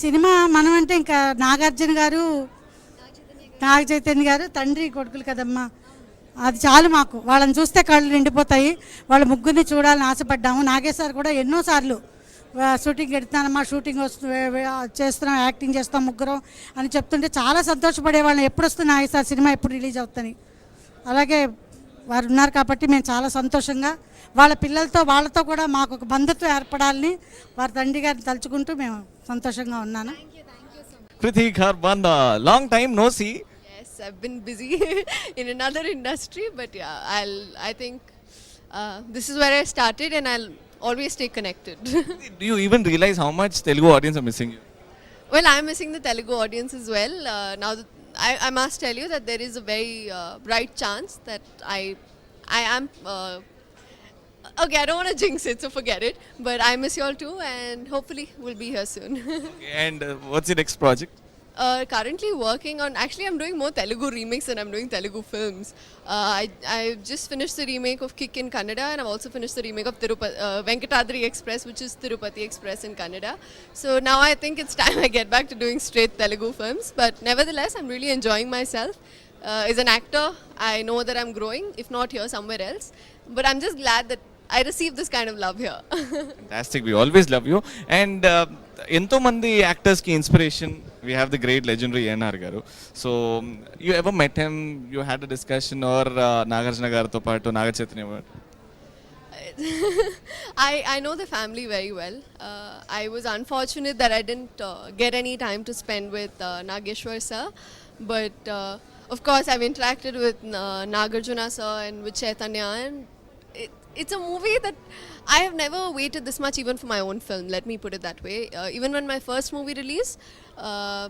Cinema మనం అంటే ఇంకా నాగార్జున గారు నాగ చైతన్య గారు తండ్రి కొడుకులు కదమ్మా. అది చాలు మాకు. వాళ్ళని చూస్తే కళ్ళు నిండిపోతాయి. వాళ్ళ ముగ్గురిని చూడాలని ఆశపడ్డాము. నాగేశ్వర్ కూడా ఎన్నోసార్లు షూటింగ్ ఎడతానమ్మా షూటింగ్ వస్తు చేస్తున్నాం యాక్టింగ్ చేస్తాం ముగ్గురం అని చెప్తుంటే చాలా సంతోషపడేవాళ్ళం. ఎప్పుడు వస్తుంది నాగేశ్వర్ సినిమా? ఎప్పుడు రిలీజ్ అవుతుంది? అలాగే వారు ఉన్నారు కాబట్టి మేము చాలా సంతోషంగా వాళ్ళ పిల్లలతో వాళ్ళతో కూడా మాకు ఒక బంధుత్వం ఏర్పడాలని వారి తండ్రి గారిని తలుచుకుంటూ మేము సంతోషంగా ఉన్నాను Kriti Kharbanda, long time no see. Yes, I've been busy in another industry, but yeah, I'll. I think uh, this is where I started, and I'll always stay connected. Do you even realize how much Telugu audience are missing you? well, I'm missing the Telugu audience as well. Uh, now, that I, I must tell you that there is a very uh, bright chance that I, I am. Uh, okay, I don't want to jinx it, so forget it. But I miss you all too, and hopefully we'll be here soon. And uh, what's your next project? Uh, currently working on actually i'm doing more telugu remakes than i'm doing telugu films uh, I, I just finished the remake of kick in kannada and i've also finished the remake of Tirupati, uh, venkatadri express which is tirupati express in kannada so now i think it's time i get back to doing straight telugu films but nevertheless i'm really enjoying myself uh, as an actor i know that i'm growing if not here somewhere else but i'm just glad that i received this kind of love here Fantastic. We always love you. And uh, ఎంతో మంది actors కి inspiration we have the great legendary NR garu. So um, you ever met him? You had a discussion or uh, Nagarjuna garuto paatu Nagarchetani I, I know the family very well. Uh, I was unfortunate that I didn't uh, get any time to spend with uh, Nageshwar sir, but uh, of course I've interacted with uh, Nagarjuna sir and with Chaitanya and it, it's a movie that I have never waited this much even for my own film. Let me put it that way. Uh, even when my first movie released, uh,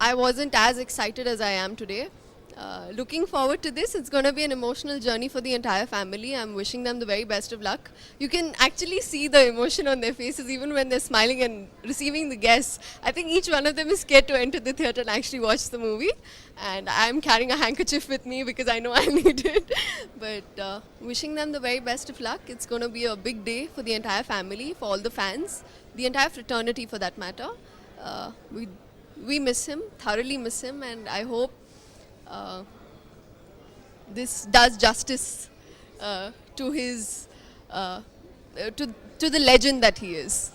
I wasn't as excited as I am today. Uh, looking forward to this. It's going to be an emotional journey for the entire family. I'm wishing them the very best of luck. You can actually see the emotion on their faces even when they're smiling and receiving the guests. I think each one of them is scared to enter the theatre and actually watch the movie. And I'm carrying a handkerchief with me because I know I need it. But uh, wishing them the very best of luck. It's going to be a big day for the entire family, for all the fans, the entire fraternity for that matter. Uh, we we miss him, thoroughly miss him, and I hope this does justice uh, to his uh, to to the legend that he is.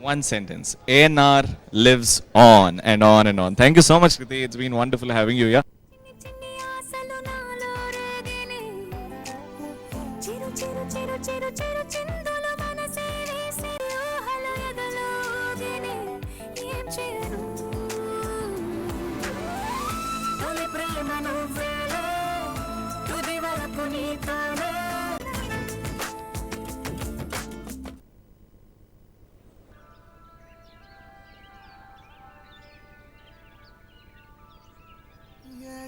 One sentence. ANR lives on and on and on. Thank you so much, Kriti. It's been wonderful having you here.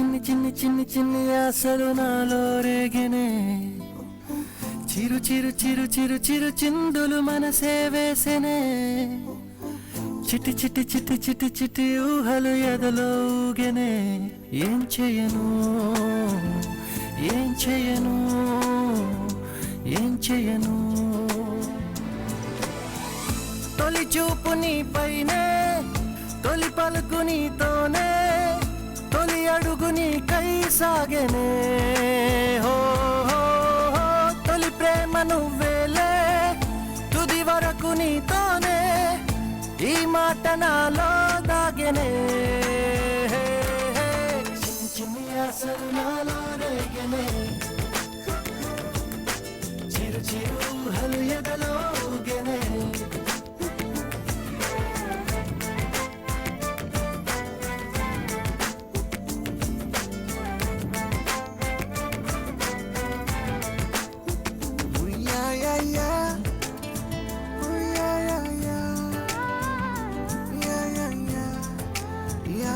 చిన్ని చిన్ని చిన్ని చిన్ని ఆశలు నాలో రేగినే. చిరు చిరు చిరు చిరు చిరు చిందులు మనసే వేసెనే. చిటి చిటి చిటి చిటి చిటి ఊహలు ఎదలో ఊగెనే. ఏం చేయను? ఏం చేయను? ఏం చేయను? తొలి చూపు నీ పైనే తొలి పలుకు నీతోనే. తొలి అడుగు నీ కై సాగనే. హో తొలి ప్రేమ నువ్వేలే తుది వరకు నీతోనే ఈ మాట నాలో దాగనే. అసలు నాలో చిరు చిరు హలు ఎదలో